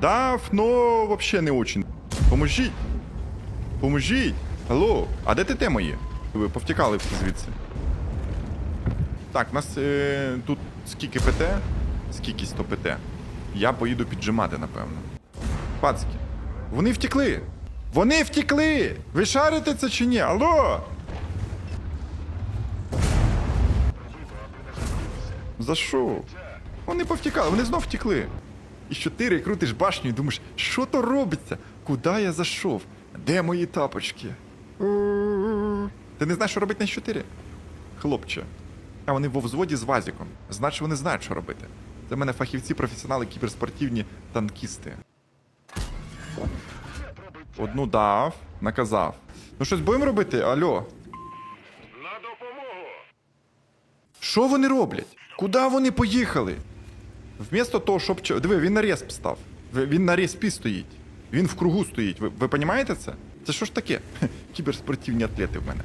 Дав, но вообще не очень. Поможіть. Поможіть. Алло, а де ти мої? Ви повтікали всі звідси. Так, у нас е, тут скільки ПТ? Скільки 100 ПТ. Я поїду піджимати, напевно. Пацки. Вони втекли! Вони втекли! Ви шарите це чи ні? Алло! За що? Вони повтікали, вони знов втекли. І чотири крутиш башню і думаєш, що то робиться? Куди я зайшов? Де мої тапочки? Ти не знаєш, що робити на 4? Хлопче. А вони во взводі з вазіком. Значить, вони знають, що робити. Це в мене фахівці, професіонали, кіберспортивні танкісти. Одну дав, наказав. Ну щось будемо робити? Алло. На допомогу! Що вони роблять? Куди вони поїхали? Вмісто того, щоб. Диви, він на респ став. Він на респі стоїть. Він в кругу стоїть. Ви, ви розумієте це? Це що ж таке? Кіберспортивні атлети в мене.